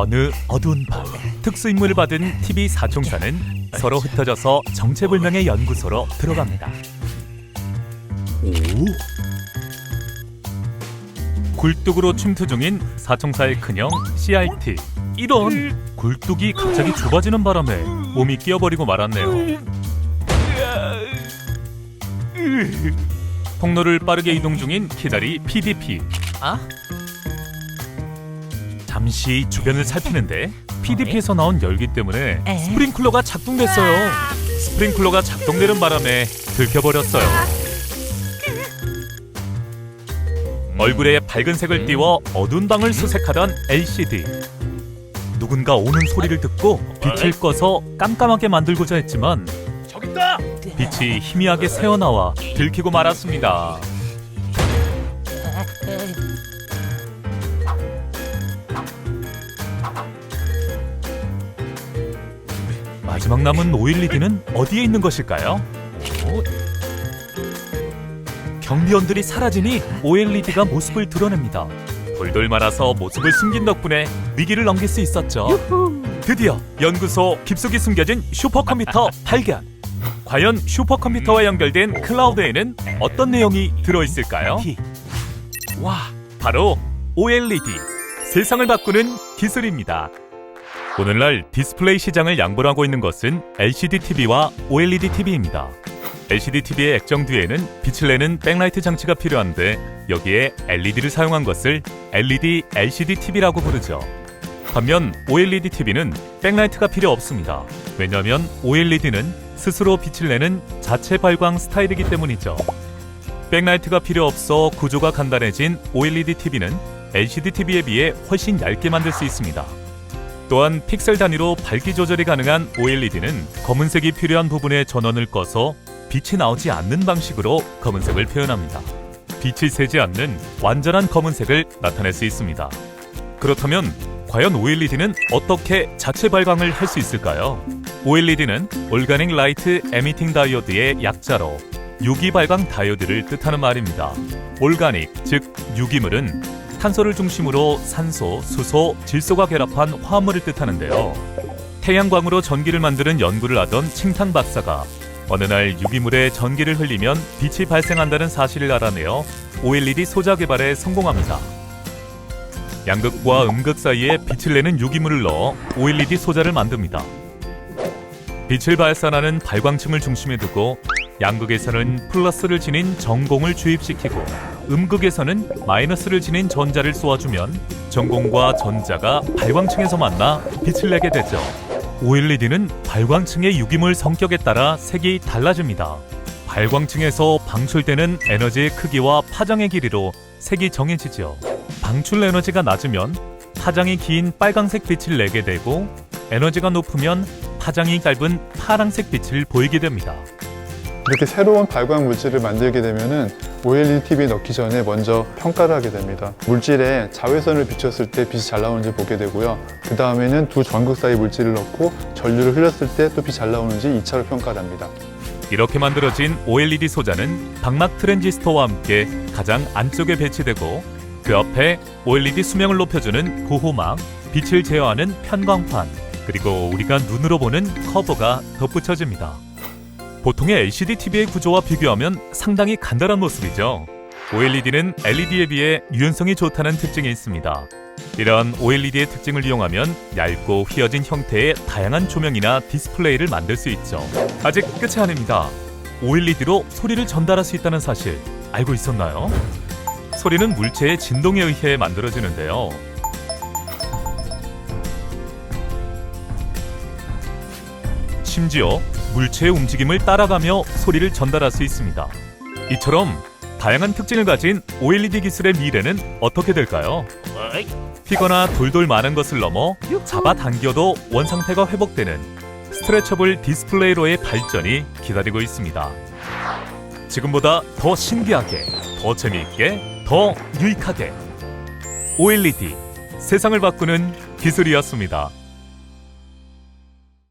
어느 어두운 밤 특수임무를 받은 TV 사총사는 서로 흩어져서 정체불명의 연구소로 들어갑니다. 오? 굴뚝으로 침투 중인 사총사의 큰형 CRT. 이런 굴뚝이 갑자기 좁아지는 바람에 몸이 끼어버리고 말았네요. 통로를 빠르게 이동 중인 키다리 PDP. 아? 잠시 주변을 살피는데 PDP에서 나온 열기 때문에 에? 스프링클러가 작동됐어요. 스프링클러가 작동되는 바람에 들켜버렸어요. 얼굴에 밝은 색을 띄워 어두운 방을 수색하던 LCD. 누군가 오는 소리를 듣고 빛을 꺼서 깜깜하게 만들고자 했지만 빛이 희미하게 새어나와 들키고 말았습니다. 마지막 남은 오일리디는 어디에 있는 것일까요? 어? 경비원들이 사라지니 OLED가 모습을 드러냅니다. 돌돌 말아서 모습을 숨긴 덕분에 위기를 넘길 수 있었죠. 드디어 연구소 깊숙이 숨겨진 슈퍼컴퓨터 발견. 과연 슈퍼컴퓨터와 연결된 클라우드에는 어떤 내용이 들어있을까요? 와, 바로 OLED. 세상을 바꾸는 기술입니다. 오늘날 디스플레이 시장을 양분하고 있는 것은 LCD TV와 OLED TV입니다. LCD TV의 액정 뒤에는 빛을 내는 백라이트 장치가 필요한데 여기에 LED를 사용한 것을 LED LCD TV라고 부르죠. 반면 OLED TV는 백라이트가 필요 없습니다. 왜냐하면 OLED는 스스로 빛을 내는 자체 발광 스타일이기 때문이죠. 백라이트가 필요 없어 구조가 간단해진 OLED TV는 LCD TV에 비해 훨씬 얇게 만들 수 있습니다. 또한 픽셀 단위로 밝기 조절이 가능한 OLED는 검은색이 필요한 부분의 전원을 꺼서 빛이 나오지 않는 방식으로 검은색을 표현합니다. 빛이 새지 않는 완전한 검은색을 나타낼 수 있습니다. 그렇다면 과연 OLED는 어떻게 자체 발광을 할 수 있을까요? OLED는 올가닉 라이트 에미팅 다이오드의 약자로 유기 발광 다이오드를 뜻하는 말입니다. 올가닉, 즉 유기물은 탄소를 중심으로 산소, 수소, 질소가 결합한 화합물을 뜻하는데요. 태양광으로 전기를 만드는 연구를 하던 칭탄 박사가 어느 날 유기물에 전기를 흘리면 빛이 발생한다는 사실을 알아내어 OLED 소자 개발에 성공합니다. 양극과 음극 사이에 빛을 내는 유기물을 넣어 OLED 소자를 만듭니다. 빛을 발산하는 발광층을 중심에 두고 양극에서는 플러스를 지닌 전공을 주입시키고 음극에서는 마이너스를 지닌 전자를 쏘아주면 전공과 전자가 발광층에서 만나 빛을 내게 되죠. OLED는 발광층의 유기물 성격에 따라 색이 달라집니다. 발광층에서 방출되는 에너지의 크기와 파장의 길이로 색이 정해지죠. 방출 에너지가 낮으면 파장이 긴 빨강색 빛을 내게 되고 에너지가 높으면 파장이 짧은 파랑색 빛을 보이게 됩니다. 이렇게 새로운 발광 물질을 만들게 되면은 OLED TV에 넣기 전에 먼저 평가를 하게 됩니다. 물질에 자외선을 비췄을 때 빛이 잘 나오는지 보게 되고요. 그 다음에는 두 전극 사이 물질을 넣고 전류를 흘렸을 때 또 빛이 잘 나오는지 2차로 평가를 합니다. 이렇게 만들어진 OLED 소자는 방막 트랜지스터와 함께 가장 안쪽에 배치되고 그 앞에 OLED 수명을 높여주는 고호막, 빛을 제어하는 편광판, 그리고 우리가 눈으로 보는 커버가 덧붙여집니다. 보통의 LCD TV의 구조와 비교하면 상당히 간단한 모습이죠. OLED는 LED에 비해 유연성이 좋다는 특징이 있습니다. 이러한 OLED의 특징을 이용하면 얇고 휘어진 형태의 다양한 조명이나 디스플레이를 만들 수 있죠. 아직 끝이 아닙니다. OLED로 소리를 전달할 수 있다는 사실 알고 있었나요? 소리는 물체의 진동에 의해 만들어지는데요. 심지어 물체의 움직임을 따라가며 소리를 전달할 수 있습니다. 이처럼 다양한 특징을 가진 OLED 기술의 미래는 어떻게 될까요? 휘거나 돌돌 많은 것을 넘어 잡아당겨도 원상태가 회복되는 스트레처블 디스플레이로의 발전이 기다리고 있습니다. 지금보다 더 신기하게, 더 재미있게, 더 유익하게 OLED 세상을 바꾸는 기술이었습니다.